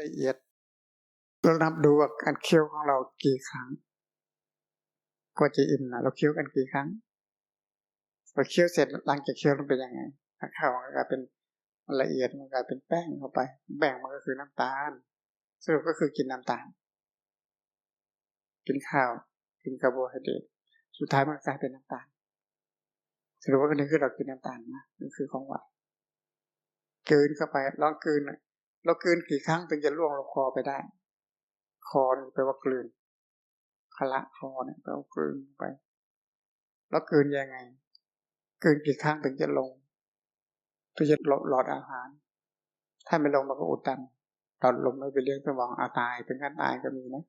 ละเอียดเรานับดูว่าการเคี้ยวของเรากี่ครั้งก็จะอิ่มนะเราเคี้ยวกันกี่ครั้งพอเคี้ยวเสร็จหลังจากเคี้ยวมันเป็นยังไงข้าวมันกลายเป็นละเอียดมันกลายเป็นแป้งเข้าไปแป้งมันก็คือน้ำตาลสรุปก็คือกินน้ำตาลกินข้าวกินคาร์โบไฮเดรตสุดท้ายมันกลายเป็นน้ำตาลสรุปว่านี่คือเรากินน้ำตาลนะนี่คือของหวานเกินเข้าไปลองกิน เรากินกี่ครั้งถึงจะล่วงลงคอไปได้ คอนี่แปลว่ากลืนคละคอเนี่ยแปลว่ากลืนไป แล้วกลืนยังไงกลืนกี่ครั้งถึงจะลงถึงจะหลอดอาหาร ถ้าไม่ลงมันก็อุดตันหลอดลมไม่ไปเลี้ยงสมองอาตายถึงขั้นตายก็มีนะ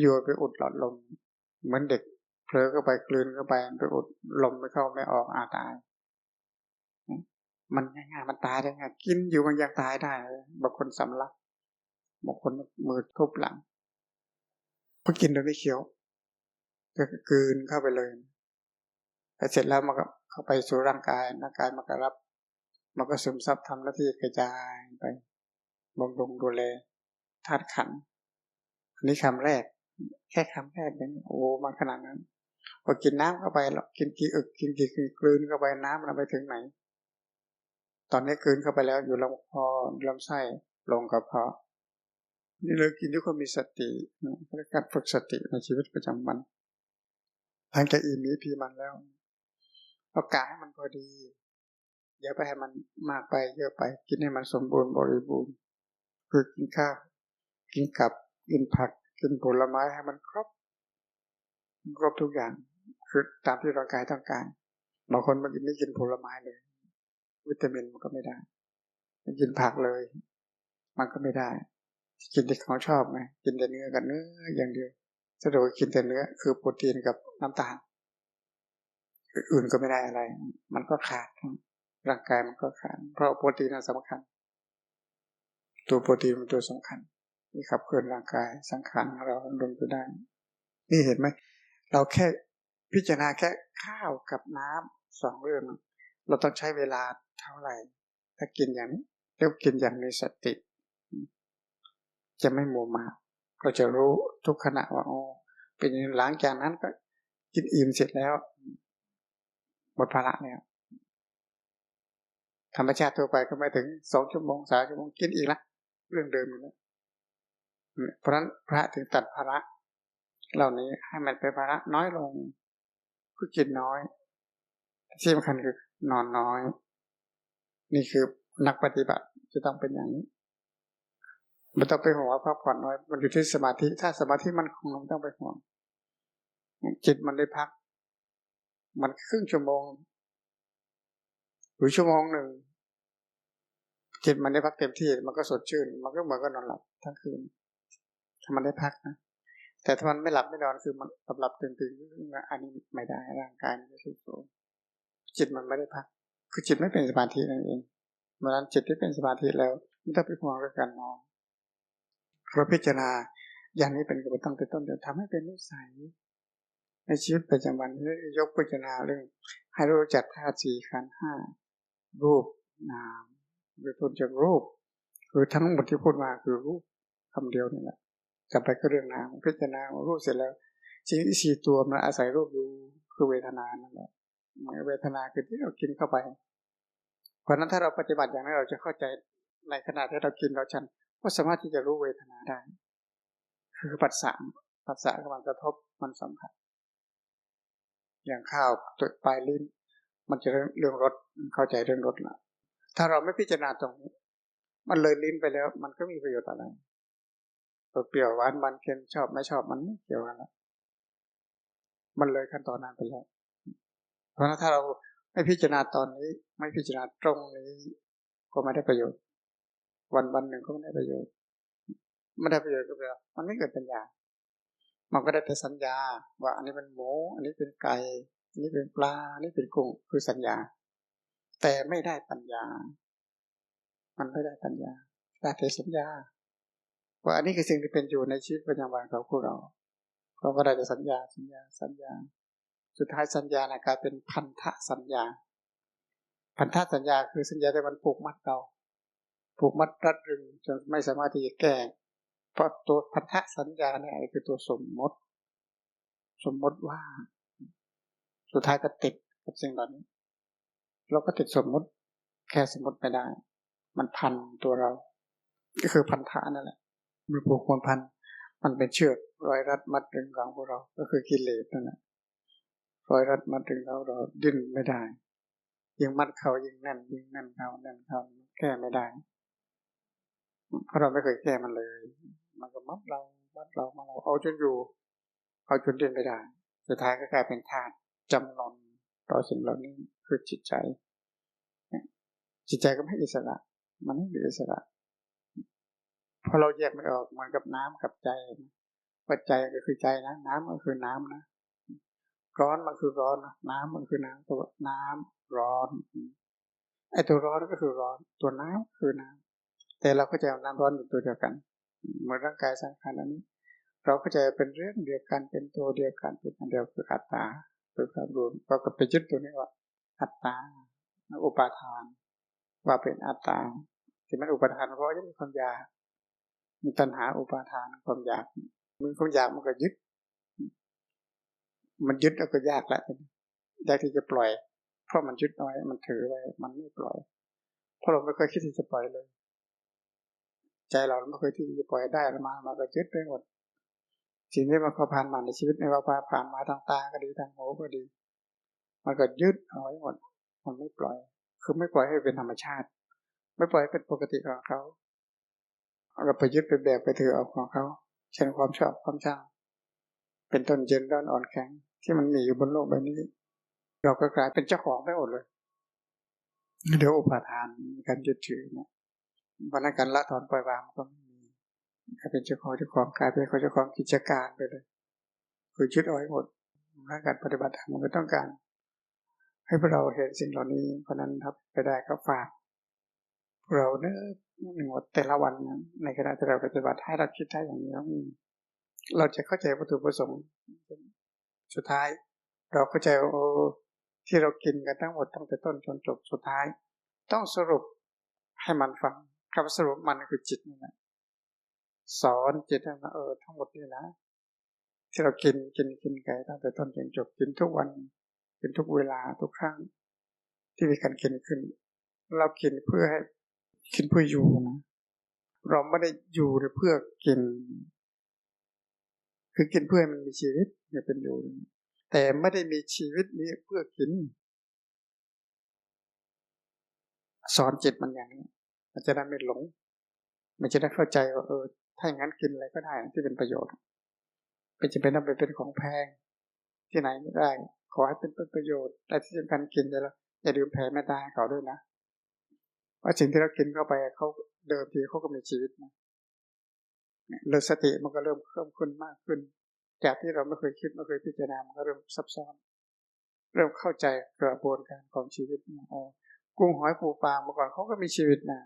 อยู่ไปอุดหลอดลม เหมือนเด็กเผลอเข้าไปกลืนเข้าไปไปอุดลมไม่เข้าไม่ออกอาตาย มันง่ายๆมันตายได้ไงกินอยู่มันยังตายได้บางคนสำลักบางคนมือทุบหลังพอกินโดยไม่เคี้ยวก็กืนเข้าไปเลยแต่เสร็จแล้วมันก็เข้าไปสู่ร่างกายร่างกายมันก็รับ มันก็ซึมซับทำหน้าที่กระจายไปบำรุงดูแลธาตุขันอันนี้คำแรก แค่คำแรกเองโอ้มาขนาดนั้นพอกินน้ำเข้าไปแล้วกินกี่อึกกินกี่กลืนเข้าไปน้ำมันไปถึงไหน ตอนนี้คืนเข้าไปแล้วอยู่ลำคอลำไส้ลงกระเพาะนี่เลยกินด้วยความมีสติเรียการฝึกสติในชีวิตประจำวันหลังจากอิ่มนี้พีมันแล้วเอากาให้มันพอดีอย่าไปให้มันมากไปเยอะไป กินให้มันสมบูรณ์บริบูรณ์คือกินข้าวกินกับกินผัก กินผลไม้ให้มันครบครบทุกอย่าง คือตามที่ร่างกายต้องการบางคนมันไม่กินผลไม้เลย วิตามินมันก็ไม่ได้กินผักเลย มันก็ไม่ได้ กินที่เขาชอบไงกินแต่เนื้อกับเนื้ออย่างเดียวสะดวกกินแต่เนื้อ คือโปรตีนกับน้ำตาลอื่นก็ไม่ได้อะไร มันก็ขาดร่างกายมันก็ขาดเพราะโปรตีนสำคัญ ตัวโปรตีนเป็นตัวสำคัญที่ขับเคลื่อนร่างกายสังขารเราดนไปได้ นี่เห็นไหมเราแค่พิจารณาแค่ข้าวกับน้ำสองเรื่อง เราต้องใช้เวลาเท่าไหร่ ถ้ากินอย่างนี้เรียกกินอย่างมีสติ จะไม่มัวมาเราจะรู้ทุกขณะว่าอ๋อเป็นหลังจากนั้นก็กินอิ่มเสร็จแล้วหมดภาระแล้วธรรมชาติทั่วไปก็ไม่ถึงสองชั่วโมงสามชั่วโมงกินอีกละเรื่องเดิมอยู่แล้วเพราะฉะนั้นพระถึงตัดภาระ เหล่านี้ให้มันเป็นภาระน้อยลงคือกินน้อยที่สำคัญคือ นอนน้อย นี่คือนักปฏิบัติจะต้องเป็นอย่างนี้ไม่ต้องไปห่วงพักผ่อนน้อย มันอยู่ที่สมาธิ ถ้าสมาธิมันคงไม่ต้องไปห่วง จิตมันได้พัก มันครึ่งชั่วโมง หรือชั่วโมงหนึ่ง จิตมันได้พักเต็มที่ มันก็สดชื่น มันก็เหมือนก็นอนหลับทั้งคืน ถ้ามันได้พักนะ แต่ถ้ามันไม่หลับไม่นอนคือมันหลับหลับตื่นตื่นอันนี้ไม่ได้ ร่างกายมันจะสุดโทรม จิตมันไม่ได้พัก คือจิตไม่เป็นสมาธินั่นเองเมื่อนั้นจิตที่เป็นสมาธิแล้วไม่ต้องไปห่วงเรื่องการนอนเราพิจารณาอย่างนี้เป็นกระบวนการตั้งแต่ต้นเดี๋ยวทำให้เป็นนิสัย ในชีวิตประจำวันยกพิจารณาเรื่อง ให้รู้จักธาตุสี่ขันห้ารูปนามโดยต้นจากรูป คือทั้งหมดที่พูดมาคือรูปคำเดียวนี่แหละกลับไปก็เรื่องนามพิจารณารูปเสร็จแล้วสิ่งที่สี่ตัวมันอาศัยรูปอยู่คือเวทนานั่นแหละ เวทนาคือที่เรากินเข้าไป เพราะนั้นถ้าเราปฏิบัติอย่างนั้นเราจะเข้าใจในขณะที่เรากินเราชันก็สามารถที่จะรู้เวทนาได้ คือปัสสาวะปัสสาวะกำลังกระทบมันสัมผัส อย่างข้าวตัวปลายลิ้น มันจะเรื่องรสเข้าใจเรื่องรสละถ้าเราไม่พิจารณาตรงนี้ มันเลยลิ้นไปแล้ว มันก็มีประโยชน์อะไรเปรี้ยวหวานมันเค็มชอบไม่ชอบมันไม่เกี่ยวกันละมันเลยขั้นตอนนั้นไปแล้ว เพราะถ้าเราไม่พิจารณาตอนนี้ ไม่พิจารณาตรงนี้ ก็ไม่ได้ประโยชน์ วันวันหนึ่งก็ไม่ได้ประโยชน์ไม่ได้ประโยชน์ก็แปลว่ามันไม่เกิดปัญญา มันก็ได้แต่สัญญา ว่าอันนี้เป็นหมู อันนี้เป็นไก่อันนี้เป็นปลาอันนี้เป็นกุ้งคือสัญญา แต่ไม่ได้ปัญญา มันไม่ได้ปัญญาได้แต่สัญญา ว่าอันนี้คือสิ่งที่เป็นอยู่ในชีวิตประจำวันของพวกเราเราก็ได้แต่สัญญาสัญญาสัญญา สุดท้ายสัญญานะกลายเป็นพันธะสัญญา พันธะสัญญาคือสัญญาที่มันผูกมัดเรา ผูกมัดรัดรึงจนไม่สามารถที่จะแก้เพราะตัวพันธะสัญญาเนี่ยคือตัวสมมติ สมมติว่า สุดท้ายก็ติดกับสิ่งเหล่านี้ เราก็ติดสมมติแค่สมมติไม่ได้ มันพันตัวเรา ก็คือพันธะนั่นแหละมันผูกมันพัน มันเป็นเชือกรอยรัดมัดรึงของพวกเรา ก็คือกิเลสนั่นแหละ รอยรัดมัดรึงเราเราดิ้นไม่ได้ยิ่งมัดเขายิ่งแน่นยิ่งแน่นเขาแน่นเขาแก้ไม่ได้เพราะเราไม่เคยแก้มันเลย มันก็มัดเรามัดเรามาเราเอาจนอยู่เอาจนดิ้นไม่ได้ สุดท้ายก็กลายเป็นธาตุจำนนต่อสิ่งเหล่านี้คือจิตใจ จิตใจก็ไม่อิสระ มันไม่มีอิสระพอเราแยกไม่ออกเหมือนกับน้ำกับใจว่าใจก็คือใจนะน้ำก็คือน้ำนะ ร้อนมันคือร้อนนะน้ำมันคือน้ำตัวน้ำร้อน ไอ้ตัวร้อนก็คือร้อน ตัวน้ำคือน้ำแต่เราก็จะเอาน้ำร้อนเป็นตัวเดียวกัน เหมือนร่างกายสังขารอันนี้ เราก็จะเป็นเรื่องเดียวกันเป็นตัวเดียวกันเป็นอันเดียวคืออัตตาคือความรวมเราก็ไปยึดตัวนี้ว่า อัตตาอุปาทาน ว่าเป็นอัตตาที่มันอุปาทานเพราะยังมีความอยากมีตัณหาอุปาทานความอยากมันความอยากมันก็ยึด มันยึดแล้วก็ยากละยากที่จะปล่อย เพราะมันยึดเอาไว้มันถือไว้ มันไม่ปล่อย เพราะเราไม่เคยคิดที่จะปล่อยเลย ใจเราไม่เคยที่จะปล่อยได้มามาก็ยึดไปหมดสิ่งที่มันผ่านมาในชีวิตในว่าผ่านมาทางตาก็ดีทางหูก็ดี มันก็ยึดเอาไว้หมด มันไม่ปล่อย คือไม่ปล่อยให้เป็นธรรมชาติ ไม่ปล่อยให้เป็นปกติของเขาเราไปยึดไปแบกไปถือเอาของเขา เช่นความชอบความชังเป็นต้นเย็นด้านอ่อนแข็ง ที่มันมีอยู่บนโลกใบนี้ เราก็กลายเป็นเจ้าของไปหมดเลยเดี๋ยวอุปทานการยึดถือเนี่ยวันนั้นการละถอนปล่อยวางก็ไม่มีกลายเป็นเจ้าของเจ้าของกลายเป็นเจ้าของกิจการไปเลย คือยึดเอาไว้หมดและการปฏิบัติธรรมมันก็ต้องการ ให้พวกเราเห็นสิ่งเหล่านี้เพราะนั้นครับไปได้ก็ฝากเราเนื้อหนึ่งวันแต่ละวันในขณะที่เราปฏิบัติให้เราคิดได้อย่างนี้เราจะเข้าใจวัตถุประสงค์ สุดท้าย เราเข้าใจโอ้ที่เรากินกันทั้งหมดตั้งแต่ต้นจนจบสุดท้าย ต้องสรุปให้มันฟังคำสรุปมันคือจิตนี่แหละสอนจิตให้มาเออทั้งหมดนี่นะ ที่เรากินกินกินไก่ตั้งแต่ต้นจนจบกินทุกวันกินทุกเวลาทุกครั้ง ที่มีการกินขึ้น เรากินเพื่อให้กินเพื่ออยู่นะเราไม่ได้อยู่เพื่อกิน คือกินเพื่อให้มันมีชีวิตเนี่ยเป็นอยู่ แต่ไม่ได้มีชีวิตนี้เพื่อกิน สอนจิตมันอย่างนี้มันจะได้ไม่หลง มันจะได้เข้าใจว่าเออ ถ้าอย่างนั้นกินอะไรก็ได้ที่เป็นประโยชน์เป็นจะเป็นต้องไปเป็นของแพง ที่ไหนไม่ได้ ขอให้เป็นประโยชน์แต่ที่สำคัญกินแล้วอย่าลืมแผ่แม่ตาเขาด้วยนะว่าสิ่งที่เรากินเข้าไปเขาเดิมทีเขาก็มีชีวิตนะ เรื่องสติมันก็เริ่มเพิ่มขึ้นมากขึ้น จากที่เราไม่เคยคิดไม่เคยพิจารณามันก็เริ่มซับซ้อน เริ่มเข้าใจกระบวนการของชีวิตอ๋อกุ้งหอยปูปลาเมื่อก่อนเขาก็มีชีวิตนะ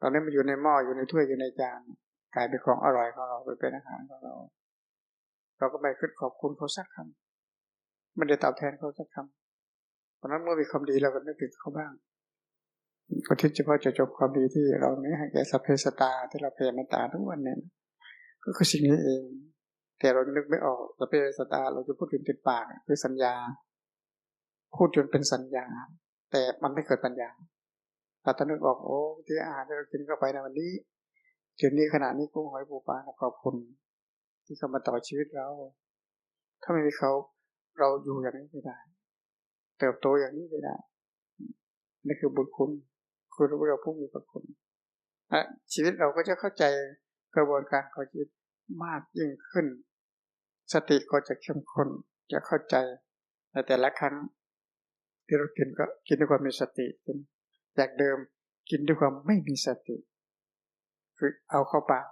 ตอนนี้มันอยู่ในหม้ออยู่ในถ้วยอยู่ในจานกลายเป็นของอร่อยของเราไปเป็นอาหารของเรา เราก็ไม่คิดขอบคุณเขาสักคำไม่ได้ตอบแทนเขาสักคำเพราะนั้นเมื่อมีความดีเราก็นึกถึงเขาบ้าง ก็ทิศเฉพาะจะจบความดีที่เราเนี้ให้แก่สัพเพสตาที่เราเพยเมตาทุกวันเนี่ยก็คือสิ่งนี้เอง แต่เรานึกไม่ออกสัพเพสตาเราจะพูดถึงติดปากคือสัญญา พูดจนเป็นสัญญา แต่มันไม่เกิดปัญญาถ้าตอนนึกออกโอ้ที่อาหารที่เรากินเข้าไปในวันนี้จุดนี้ขณะนี้กุ้งหอยปูปลาขอบคุณที่เขามาต่อชีวิตเรา ถ้าไม่มีเขาเราอยู่อย่างนี้ไม่ได้ เติบโตอย่างนี้ไม่ได้นี่คือบุญคุณ คือรู้เราผู้มีพระคุณชีวิตเราก็จะเข้าใจกระบวนการของชีวิตมากยิ่งขึ้น สติก็จะเข้มข้นจะเข้าใจในแต่ละครั้ง ที่เรากินก็กินด้วยความมีสติเป็นจากเดิมกินด้วยความไม่มีสติ คือเอาเข้าปาก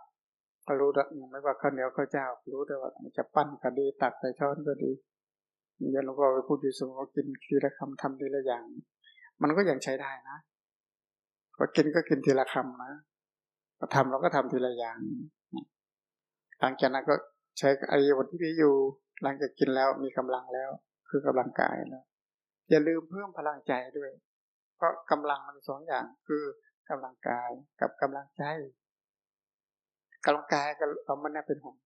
ก็รู้แล้วไม่ว่าข้าวเหนียวข้าวเจ้า รู้แต่ว่าจะปั้นก็ดีตักใส่ช้อนก็ดียันหลวงพ่อไปพูดอยู่สมว่ากินทีละคำทำทีละอย่าง มันก็ยังใช้ได้นะ พอกินก็กินทีละคำนะพอทำเราก็ทำทีละอย่าง หลังจากนั้นก็ใช้อริยบทที่อยู่ หลังจากกินแล้วมีกำลังแล้ว คือกำลังกายแล้วอย่าลืมเพิ่มพลังใจด้วย เพราะกำลังมันสองอย่างคือกำลังกายกับกำลังใจกำลังกายก็เราไม่น่าเป็นห่วง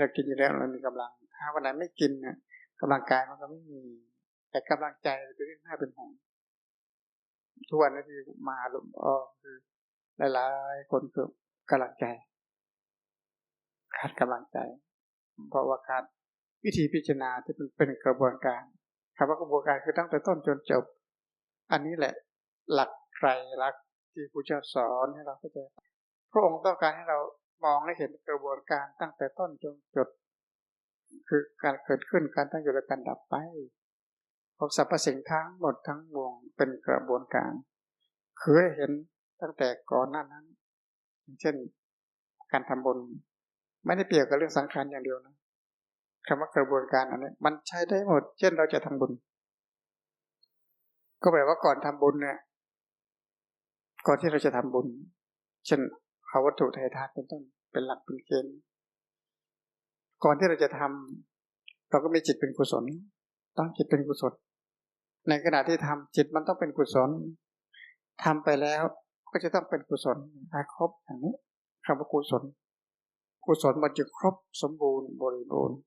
เรากินอยู่แล้วเรามีกำลัง ถ้าวันไหนไม่กินเนี่ยกำลังกายมันก็ไม่มี แต่กำลังใจเป็นเรื่องน่าเป็นห่วง ทุกวันนี้ที่มาหลมอ้อคือหลายๆคนคือกำลังใจขาดกำลังใจ เพราะว่าขาดวิธีพิจารณาที่เป็นปนกระบวนการคำว่ากระบวนการคือตั้งแต่ต้นจนจบ อันนี้แหละหลักใครรักษณ์ที่พระเจ้าสอนให้เราเข้าใจพระองค์ต้องการให้เรามองและเห็นกระบวนการตั้งแต่ต้นจนจบคือการเกิดขึ้นการตั้งอยู่และการดับไป พบสรรพสิ่งทั้งหมดทั้งมวงเป็นกระบวนการ คือเห็นตั้งแต่ก่อนหน้านั้น เช่นการทำบุญไม่ได้เปรียบกับเรื่องสังขารอย่างเดียวนะคำว่ากระบวนการอันนี้มันใช้ได้หมด เช่นเราจะทำบุญ ก็แปลว่าก่อนทำบุญเนี่ยก่อนที่เราจะทำบุญ เช่นเอาวัตถุไทยทานเป็นต้น เป็นหลักเป็นเกณฑ์ก่อนที่เราจะทำเราก็มีจิตเป็นกุศลต้องจิตเป็นกุศล ในขณะที่ทำจิตมันต้องเป็นกุศลทำไปแล้วก็จะต้องเป็นกุศลอาครบอย่างนี้คำว่ากุศล กุศลมันจะครบสมบูรณ์บริบูรณ์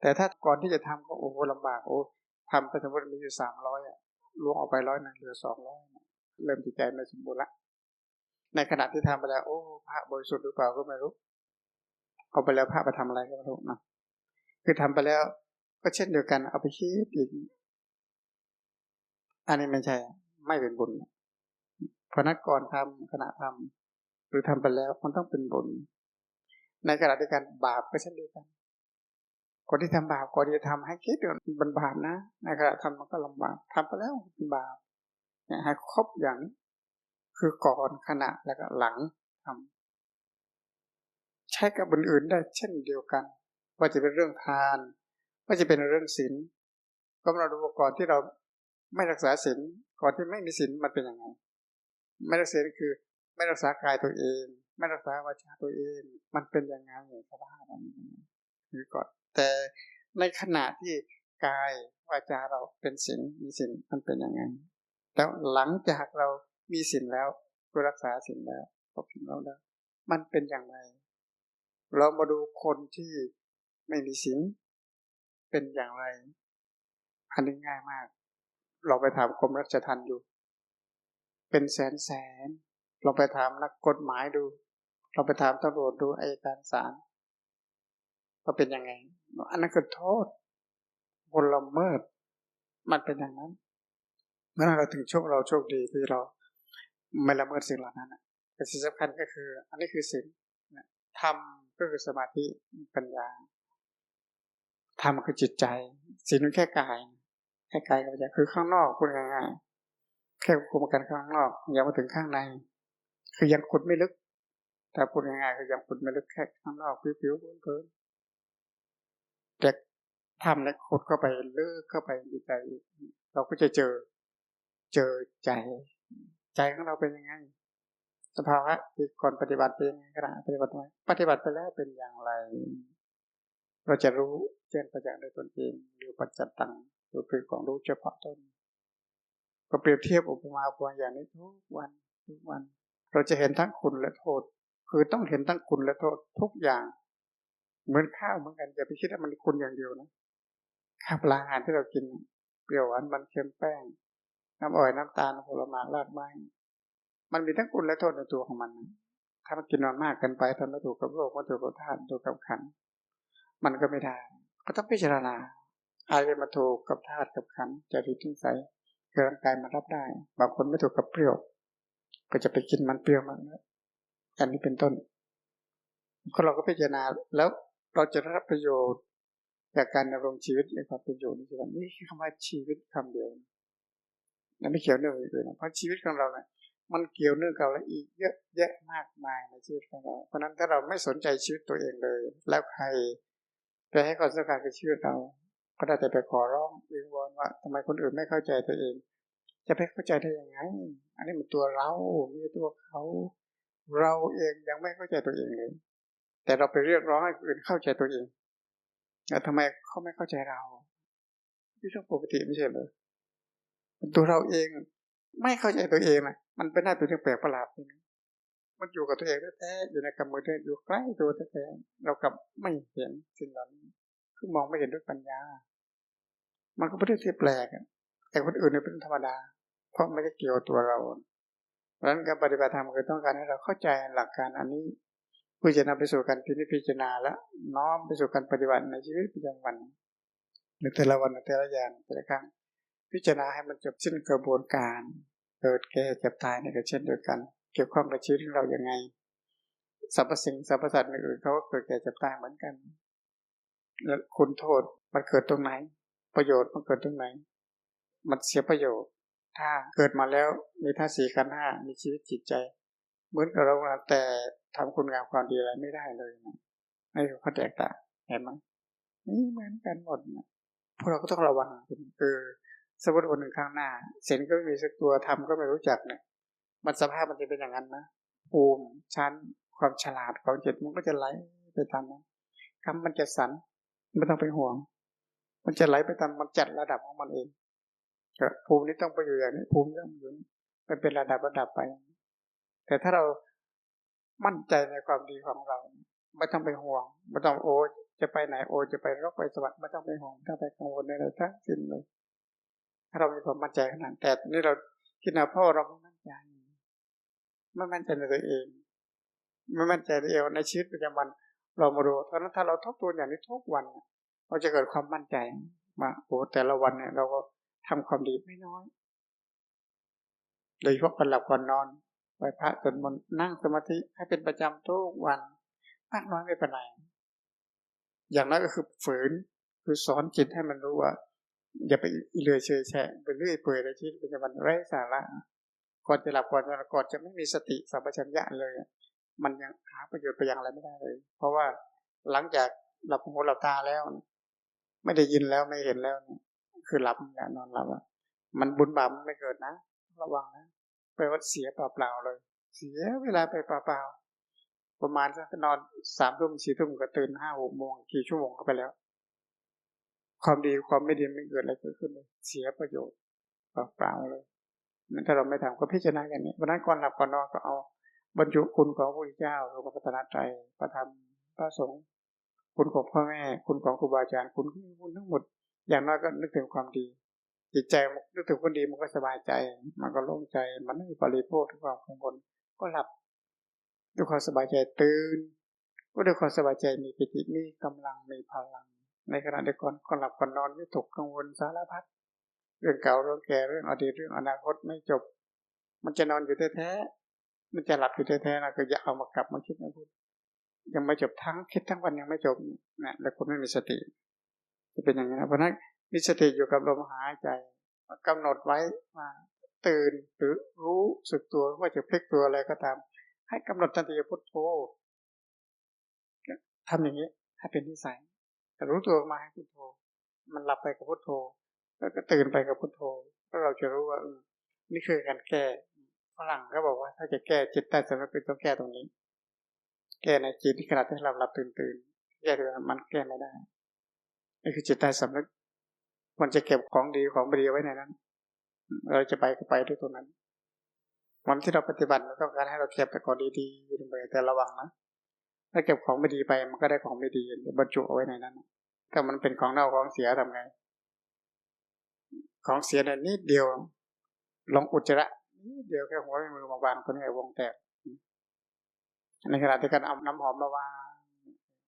แต่ถ้าก่อนที่จะทำก็โอ้โหลำบากโอ้ทำไปสมมติมีอยู่สามร้อยอะลวงออกไปร้อยนึงเหลือสองร้อยเริ่มจิตใจไม่สมบูรณ์ละในขณะที่ทำไปแล้วโอ้พระบริสุทธิ์หรือเปล่าก็ไม่รู้เอาไปแล้วพระไปทำอะไรก็ไม่รู้นะคือทำไปแล้วก็เช่นเดียวกันเอาไปคิดอีก อันนี้ไม่ใช่ ไม่เป็นบุญพนักก่อนทำขณะทำหรือทำไปแล้วมันต้องเป็นบุญ ในขณะเดียวกันบาปก็เช่นเดียวกันคนที่ทำบาปก่อนที่จะทำให้คิดมันบาปนะในขณะทำมันก็ลำบากทำไปแล้วเป็นบาปเนี่ยให้ครบอย่างคือก่อนขณะแล้วก็หลังทำใช้กับอื่นๆได้เช่นเดียวกัน ว่าจะเป็นเรื่องทาน ว่าจะเป็นเรื่องศีลก็เราดูก่อนที่เรา ไม่รักษาศีลก่อนที่ไม่มีศีลมันเป็นยังไง ไม่รักษาคือ ไม่รักษากายตัวเอง ไม่รักษาวาจาตัวเอง มันเป็นยังไงสภาพนั้นคือก่อนแต่ในขณะที่กายวาจาเราเป็นศีลมีศีลมันเป็นยังไงแล้วหลังจากเรามีศีลแล้วก็รักษาศีลแล้วก็ผิดเราแล้วมันเป็นอย่างไร เรามาดูคนที่ไม่มีศีลเป็นอย่างไรอันนี้ง่ายมาก เราไปถามกรมรัชทัณฑ์อยู่ เป็นแสนแสน เราไปถามนักกฎหมายดู เราไปถามตำรวจดูอายการศาลว่าเป็นยังไง อันนั้นคือโทษคนละเมิด มันเป็นอย่างนั้น เมื่อเราถึงโชคเราโชคดีที่เราไม่ละเมิดสิ่งเหล่านั้นแต่สิ่งสำคัญก็คือ อันนี้คือสิ่งทำก็คือสมาธิปัญญาธรรมคือจิตใจสิ่งนั้นแค่กาย แค่กายกับใจคือข้างนอกพูดง่ายๆแค่คุมกันข้างนอกยังมาถึงข้างใน คือยังขุดไม่ลึก แต่พูดง่ายๆคือยังขุดไม่ลึกแค่ข้างนอกผิวๆเพลินๆแต่ทำแล้วขุดเข้าไปลึกเข้าไปในใจเราก็จะเจอ เจอใจ ใจของเราเป็นยังไงสภาวะที่ก่อนปฏิบัติเป็นยังไงขณะปฏิบัติไว้ปฏิบัติไปแล้วเป็นอย่างไร เราจะรู้แจ้งประจักษ์ในตนเองหรือปัจจัตตัง หรือเป็นของรู้เฉพาะตนก็เปรียบเทียบอุปมาอุปไมยอย่างนี้ทุกวันทุกวัน เราจะเห็นทั้งคุณและโทษ คือต้องเห็นทั้งคุณและโทษทุกอย่าง เหมือนข้าวเหมือนกันอย่าไปคิดว่ามันคุณอย่างเดียวนะข้าวปลาอาหารที่เรากินเปรี้ยวหวานมันเค็มแป้ง น้ำอ้อยน้ำตาลผลไม้รากไม้มันมีทั้งคุณและโทษในตัวของมัน ถ้ามันกินนอนมากเกินไปทำให้ถูกกับโรคมาถูกกับธาตุถูกกับขัน มันก็ไม่ได้ ก็ต้องพิจารณา อะไรมาถูกกับธาตุกับขันจะริทิ้งใสร่างกายมารับได้บางคนไม่ถูกกับเปรี้ยว ก็จะไปกินมันเปรี้ยวมากนะอันนี้เป็นต้นก็เราก็พิจารณาแล้วเราจะรับประโยชน์จากการดำรงชีวิตในความเป็นอยู่ในชีวิตนี่คือคำว่าชีวิตคำเดียวนั่นไม่เกี่ยวเนื่องอื่นะเพราะชีวิตของเราเนี่ยมันเกี่ยวเนื่องกับอะไรอีกเยอะแยะมากมายในชีวิตของเรา เพราะนั้นถ้าเราไม่สนใจชีวิตตัวเองเลย แล้วใครไปให้ความสำคัญกับชีวิตเรา ก็ได้แต่ไปขอร้องวิงวอนว่าทำไมคนอื่นไม่เข้าใจตัวเอง จะไปเข้าใจได้ยังไง อันนี้มันตัวเราไม่ใช่ตัวเขา เราเองยังไม่เข้าใจตัวเองเลย แต่เราไปเรียกร้องให้คนอื่นเข้าใจตัวเองแล้วทำไมเขาไม่เข้าใจเราที่เรื่องปกติไม่ใช่เลยตัวเราเองไม่เข้าใจตัวเองนะมันเป็นหน้าตัวที่แปลกประหลาดนี่มันอยู่กับตัวเองแท้ๆอยู่ในกำมือเท้อยู่ใกล้ตัวแท้ๆเรากับไม่เห็นสิ่งเหล่านี้ คือมองไม่เห็นด้วยปัญญา มันก็เป็นเรื่องที่แปลกแต่คนอื่นเนี่ยเป็นธรรมดา เพราะไม่ได้เกี่ยวตัวเราเพราะฉะนั้นการปฏิบัติธรรมคือต้องการให้เราเข้าใจหลักการอันนี้เพื่อจะนำไปสู่การพิจารณาและน้อมไปสู่การปฏิบัติในชีวิตประจำวันในแต่ละวันในแต่ละอย่างแต่ละครั้งพิจารณาให้มันจบสิ้นกระบวนการ เกิดแก่เจ็บตายในกระเช่นเดียวกัน เกี่ยวข้องกับชีวิตของเราอย่างไงสรรพสิ่งสรรพสัตว์อื่นเขาก็เกิดแก่เจ็บตายเหมือนกัน แล้วคุณโทษมันเกิดตรงไหน ประโยชน์มันเกิดตรงไหน มันเสียประโยชน์ ถ้าเกิดมาแล้วมีท่าสี่ขันห้ามีชีวิตจิตใจ เหมือนกับเราแต่ทำคุณงามความดีอะไรไม่ได้เลยนะไม่เขาแตกต่างเห็นไหมนี่เหมือนกันหมดนะพวกเราก็ต้องระวังคือสมมติวันหนึ่งข้างหน้าเซนก็ไม่มีสักตัวทำก็ไม่รู้จักเนี่ย มันสภาพมันจะเป็นอย่างนั้นนะภูมิชั้นความฉลาดของจิตมันก็จะไหลไปตามนั้นคำมันจะสัน ไม่ต้องเป็นห่วง มันจะไหลไปตามมันจัดระดับของมันเองก็ภูมินี้ต้องไปอยู่อย่างนี้ภูมิต้องอยู่ไปเป็นระดับระดับไป แต่ถ้าเรามั่นใจในความดีของเรา ไม่ต้องไปห่วง ไม่ต้องโอจะไปไหนโอจะไปรกไปสวรรค์ไม่ต้องไปห่วงไม่ต้องไปกังวลอะไรทั้งสิ้นเลยถ้าเรามีความมั่นใจขนาดแต่นี่เราคิดนะพ่อเราไม่มั่นใจไม่มั่นใจในตัวเองไม่มั่นใจในเองในชีวิตประจำวัน เรามาดูเพราะนั้นถ้าเราทบทวนอย่างนี้ทุกวัน เราจะเกิดความมั่นใจมาโอ้แต่ละวันเนี่ย เราก็ทำความดีไม่น้อย โดยเฉพาะการหลับก่อนนอนไหวพระสวดมนต์นั่งสมาธิให้เป็นประจำทุกวันมากน้อยไม่เป็นไรอย่างนั้นก็คือฝืนคือสอนจิตให้มันรู้ว่า อย่าไปเลื่อยเฉยแฉะไปเรื่อยเปื่อยในชีวิตประจำวันไร้สาระก่อนจะหลับก่อนจะก่อนจะไม่มีสติสัมปชัญญะเลย มันยังหาประโยชน์ไปอยังไรไม่ได้เลย เพราะว่าหลังจากหลับหูหลับตาแล้ว ไม่ได้ยินแล้วไม่เห็นแล้วคือหลับอย่านอนหลับอะมันบุญบาปไม่เกิดนะ ระวังนะไปว่าเสียเปล่าๆเลย เสียเวลาไปเปล่าๆประมาณสักนอนสามทุ่มสี่ทุ่มก็ตื่นห้าหกโมงกี่ชั่วโมงก็ไปแล้ว ความดีความไม่ดีไม่เกิดอะไรเกิดขึ้นเลยเสียประโยชน์เปล่าๆเลยนั่นถ้าเราไม่ทำก็พิจารณาอย่างนี้วันนั้นก่อนหลับก่อนนอนก็เอา บรรจุคุณของพระพุทธเจ้าพระพัฒนาใจประธรรมพระสงฆ์คุณของพ่อแม่ คุณของครูบาอาจารย์คุณคุณทั้งหมด อย่างน้อยก็นึกถึงความดี จิตใจนึกถึงคนดีมันก็สบายใจ มันก็โล่งใจ มันไม่มีปริโภคทุกความกังวลก็หลับด้วยความสบายใจตื่นก็ด้วยความสบายใจมีปิติมีกำลังมีพลัง ในขณะเดียวกันก่อนหลับก่อนนอนไม่ตกกังวลสารพัดเรื่องเก่าเรื่องแก่เรื่องอดีตเรื่องอนาคตไม่จบ มันจะนอนอยู่แท้ มันจะหลับอยู่แท้ๆนะก็อย่าเอามากลับมาคิดนะพูดยังไม่จบทั้งคิดทั้งวันยังไม่จบนะแล้วคุณไม่มีสติ จะเป็นอย่างนี้นะเพราะนั้นมีสติอยู่กับลมหายใจกำหนดไว้มาตื่นหรือรู้สึกตัวว่าจะพลิกตัวอะไรก็ตาม ให้กำหนดทันทีพุทโธทำอย่างนี้ให้เป็นนิสัยแต่รู้ตัวมาให้พุทโธ มันหลับไปกับพุทโธ แล้วก็ตื่นไปกับพุทโธก็เราจะรู้ว่านี่คือการแก้ ฝรั่งก็บอกว่า ถ้าจะแก้จิตใต้สำนึกต้องแก้ตรงนี้ แก้ในจิตที่ขณะที่เราหลับตื่นตื่นแก้ด้วมันแก้ไม่ได้นี่คือจิตใต้สำนึกมันจะเก็บของดีของดีไว้ในนั้น เราจะไปก็ไปด้วยตัวนั้นวันที่เราปฏิบัติเราต้องการให้เราเก็บแต่ของดีๆลงไปแต่ระวังนะถ้าเก็บของไม่ดีไปมันก็ได้ของไม่ดีบรรจุเอาไว้ในนั้นถ้ามันเป็นของเน่าของเสียทำไง ของเสียนี่ยนิดเดียวลองอุจจาระ นิดเดียวแค่หัวมือมาวางตัวนี้วงแตกในขณะที่การเอาน้ำหอมมาวาง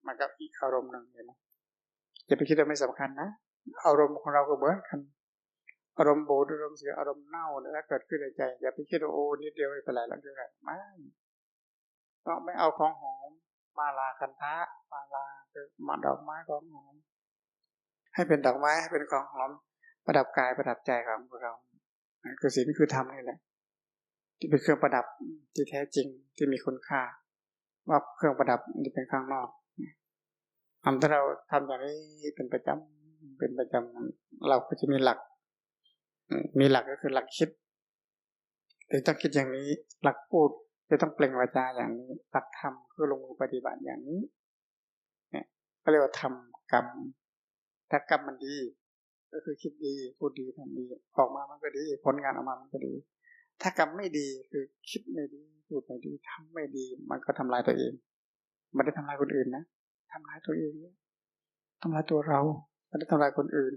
มันก็อีกอารมณ์หนึ่งเลยนะจะไปคิดว่าไม่สำคัญนะอารมณ์ของเราก็เหมือนกันอารมณ์โบดอารมณ์เสียอารมณ์เน่าเนี่ยถ้าเกิดขึ้นในใจ อย่าไปคิดว่าโอ้นิดเดียวไม่เป็นไรแล้วเดี๋ยวไม่ต้องไม่เอาของหอมมาลาคันทะมาลาคือมาดอกไม้ของหอมให้เป็นดอกไม้ให้เป็นของหอมประดับกายประดับใจของเราคือสิ่งคือธรรมนี่แหละ ที่เป็นเครื่องประดับที่แท้จริงที่มีคุณค่า ว่าเครื่องประดับที่เป็นข้างนอกทำถ้าเราทำอย่างนี้เป็นประจำเป็นประจำเราก็จะมีหลัก มีหลักก็คือหลักคิดถึงต้องคิดอย่างนี้ หลักพูดจะต้องเปล่งวาจาอย่างนี้ หลักทำคือลงมือปฏิบัติอย่างนี้เนี่ยก็เรียกว่าทำกรรมถ้ากรรมมันดี ก็คือคิดดีพูดดีทำดีออกมามันก็ดี ผลงานออกมามันก็ดี ถ้ากรรมไม่ดีคือคิดไม่ดีพูดไม่ดีทำไม่ดี มันก็ทำลายตัวเองไม่ได้ทำลายคนอื่นนะทำลายตัวเองทำลายตัวเราไม่ได้ทำลายคนอื่น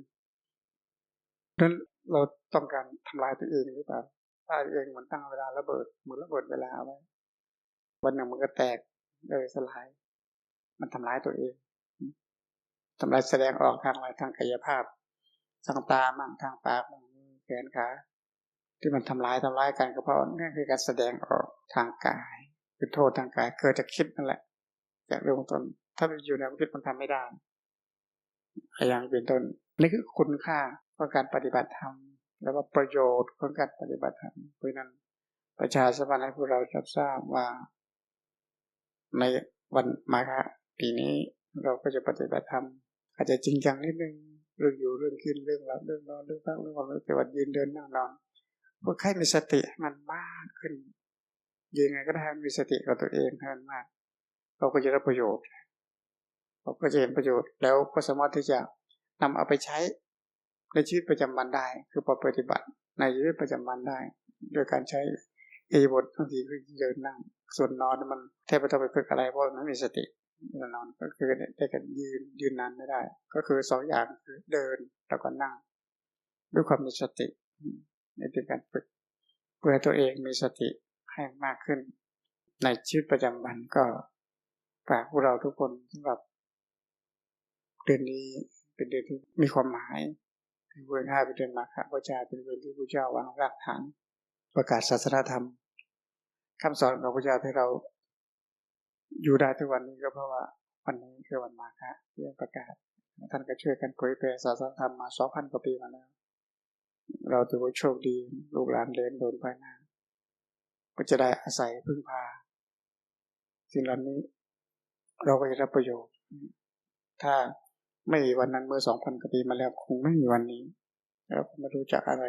นั้นเราต้องการทำลายตัวเองหรือเปล่าถ้าเองมันตั้งเวลาระเบิดเหมือนระเบิดเวลาไว้วันหนึ่งมันก็แตกเลยสลาย มันทำร้ายตัวเองทำลายแสดงออกทางอะไรทางกายภาพทางตามั่งทางปากมั่งแขนขา ที่มันทำร้ายทำร้ายกันก็เพราะนี่คือการแสดงออกทางกายคือโทษทางกายเกิดจากคิดนั่นแหละจากเรื่องต้น ถ้าไปอยู่ในความคิดมันทำไม่ได้อย่างเป็นต้นนี่คือคุณค่าของการปฏิบัติธรรมแล้วก็ประโยชน์ของการปฏิบัติธรรมเพราะนั้นประชาสัมพันธ์ให้พวกเรารับทราบว่า ในวันมาฆะปีนี้เราก็จะปฏิบัติธรรมอาจจะจริงจังนิดนึงเรื่องอยู่เรื่องกินเรื่องรับเรื่องนอนเรื่องพักเรื่องความรู้แต่ว่ายืนเดินนั่งนอน เพื่อให้มีสติมันมากขึ้นยืนไงก็ได้มีสติกับตัวเองให้มันมาก เราก็จะได้ประโยชน์ เราก็จะเห็นประโยชน์ แล้วก็สามารถที่จะนำเอาไปใช้ในชีวิตประจำวันได้ คือปฏิบัติในชีวิตประจำวันได้ โดยการใช้เอบทบางทีคือเดินนั่ง ส่วนนอนมันแทบไม่ต้องไปฝึกอะไรเพราะมันมีสติเวลานอนก็คือได้กันยืนยืนนานไม่ได้ ก็คือสองอย่างคือเดินแล้วก็นั่ง ด้วยความมีสติ ในการฝึกเพื่อตัวเองมีสติให้มากขึ้น ในชีวิตประจำวันก็ฝากพวกเราทุกคนสำหรับเดือนนี้เป็นเดือนที่มีความหมายเป็นเดือนห้าเป็นเดือนมาฆบูชาเป็นเดือนที่พระเจ้าวางรากฐาน ประกาศศาสนาธรรมคำสอนของพระเจ้าที่เรา อยู่ได้ทุกวันนี้ก็เพราะว่าวันนี้คือวันมาฆะที่ประกาศท่านก็ช่วยกันเผยแผ่ศาสนาธรรมมาสองพันกว่าปีมาแล้ว เราถือว่าโชคดีลูกหลานเลนโดนภายหน้า ก็จะได้อาศัยพึ่งพา สิ่งเหล่านี้ เราก็จะรับประโยชน์ ถ้าไม่มีวันนั้นเมื่อสองพันกว่าปีมาแล้วคงไม่มีวันนี้เราไม่รู้จักอะไร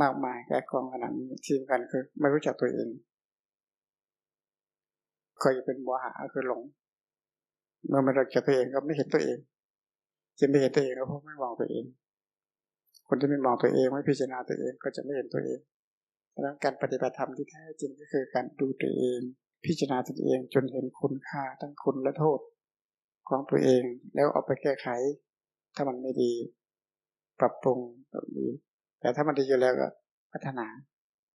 มากมายแก่กองขนาดนี้ทีมกันคือไม่รู้จักตัวเองเคยเป็นบัวหาคือหลง เมื่อไม่รู้จักตัวเองก็ไม่เห็นตัวเองจะไม่เห็นตัวเองก็เพราะไม่มองตัวเอง คนที่ไม่มองตัวเองไม่พิจารณาตัวเองก็จะไม่เห็นตัวเองดังนั้นการปฏิบัติธรรมที่แท้จริงก็คือการดูตัวเอง พิจารณาตัวเองจนเห็นคุณค่าทั้งคุณและโทษของตัวเองแล้วเอาไปแก้ไข ถ้ามันไม่ดี ปรับปรุงแบบนี้แต่ถ้ามันดีอยู่แล้วก็พัฒนา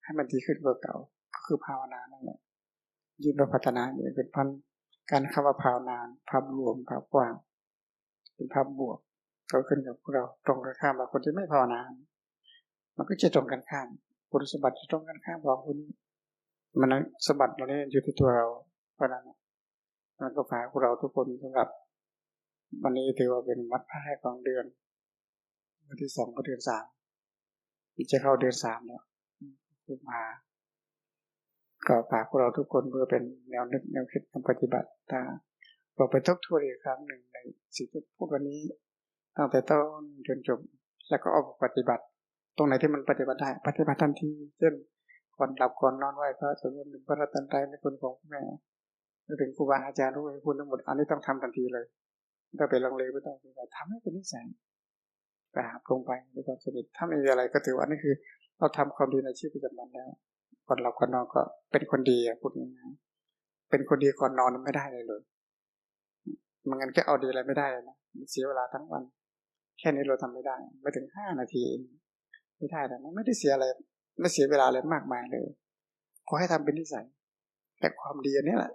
ให้มันดีขึ้นกว่าเก่า ก็คือภาวนานั่นแหละยืนเราพัฒนาเนี่ยเป็นพันการคำว่าภาวนาภาพรวมภาพกว้าง เป็นภาพบวก ก็ขึ้นกับพวกเราตรงกันข้ามกับคนที่ไม่ภาวนามันก็จะตรงกันข้ามคุณสมบัติจะตรงกันข้ามของคุณมันสมบัติเราเนี่ยอยู่ที่ตัวเราเพราะนั้นมันก็ฝากพวกเราทุกคนสำหรับ วันนี้ถือว่าเป็นวัดพระแรกของเดือนวันที่สองก็เดือนสามจะเข้าเดือนสามแล้วขึ้นมาก็ฝากพวกเราทุกคนเพื่อเป็นแนวนึกแนวคิดการปฏิบัติตาเราไปทบทวนอีกครั้งหนึ่งในสิ่งที่พูดวันนี้ ตั้งแต่ต้นจนจบ แล้วก็ออกปฏิบัติ ตรงไหนที่มันปฏิบัติได้ปฏิบัติทันทีเช่นก่อนหลับก่อนนอนไหวพระสวดมนต์พระรัตนตรัยในคนของแม่ถึงครูบาอาจารย์รู้ให้คุณทั้งหมดอันนี้ต้องทำทันทีเลยถ้าเป็นลังเลไม่ต้องทำให้เป็นนิสัยกราบลงไปด้วยความสนิทถ้าไม่มีอะไรก็ถือว่านี่คือ เราทำความดีในชีวิตประจำวันแล้ว ก่อนหลับก่อนนอนก็เป็นคนดีอะพูดง่ายๆเป็นคนดีก่อนนอนไม่ได้เลยเลยมันงั้นแค่เอาดีอะไรไม่ได้นะเสียเวลาทั้งวัน แค่นี้เราทำไม่ได้ ไม่ถึงห้านาทีไม่ได้แต่มันไม่ได้เสียอะไร ไม่เสียเวลาอะไรมากมายเลย ขอให้ทำเป็นนิสัยแต่ความดีอันนี้แหละ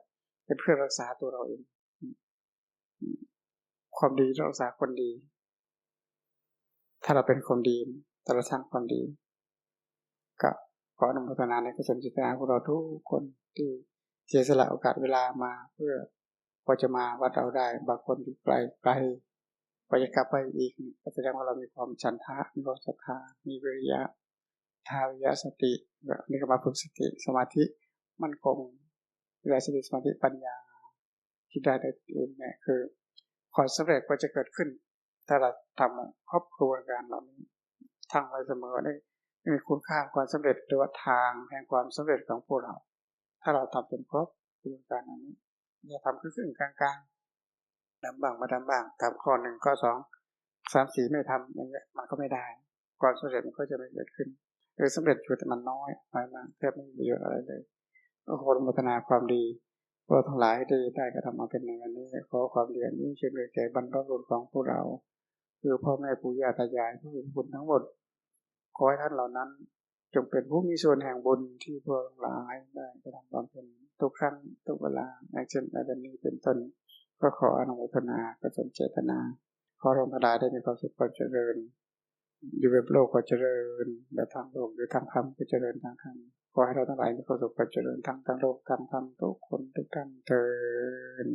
เป็นเพื่อรักษาตัวเราเอง ความดีรักษาคนดี ถ้าเราเป็นคนดีถ้าเราสร้างความดี ก็ขออนุโมทนาในกุศลจิตนาของเราทุกคนที่เสียสละโอกาสเวลามาเพื่อพอจะมาวัดเราได้ บางคนอยู่ไกลไกล พอจะกลับไปอีกก็แสดงว่าเรามีความฉันทะ มีความศรัทธา มีวิริยะทาวิยะสตินี่ก็มาฝึกสติสมาธิมั่นคงวิริยะสติสมาธิปัญญาที่ได้ได้เองเนี่ยคือความสำเร็จก็จะเกิดขึ้น ถ้าเราทำครอบครัวการเหล่าทางไว้เสมอได้มีคุณค่าความสำเร็จหรือว่าทางแห่งความสำเร็จของพวกเรา ถ้าเราทำเป็นครบกระบวนการอันนี้อย่าทำครึ่งกลาง ทำบ้างมาทำบ้างทำข้อหนึ่งข้อสองสามสี่ไม่ทำอย่างเงี้ยมันก็ไม่ได้ ความสำเร็จมันก็จะไม่เกิดขึ้นเออสำเร็จอยู่แต่มันน้อยน้อยมากแทบไม่มีประโยชน์อะไรเลยก็ขอพัฒนาความดีพวกทั้งหลายที่ได้กระทำมาเป็นในวันนี้ขอความดีนี้เชื่อแก่บรรพบุรุษของพวกเรา คือพ่อแม่ปู่ย่าตายายผู้เป็นบุญทั้งหมดขอให้ท่านเหล่านั้น จงเป็นผู้มีส่วนแห่งบุญที่พวกทั้งหลายได้กระทำความเป็นทุกครั้งทุกเวลาอย่างเช่นในวันนี้เป็นต้น ก็ขออนุโมทนาก็สนเจตนา ขอราทั้งทลายได้มีความสุขความเจริญ อยู่แบบโลกก็เจริญแบบทางโลกหรือทางธรรมก็เจริญทางธรรมขอให้เราทั้งหลายมีความสุขความเจริญทั้งทางโลกทางธรรมทุกคนทุกท่านเถิด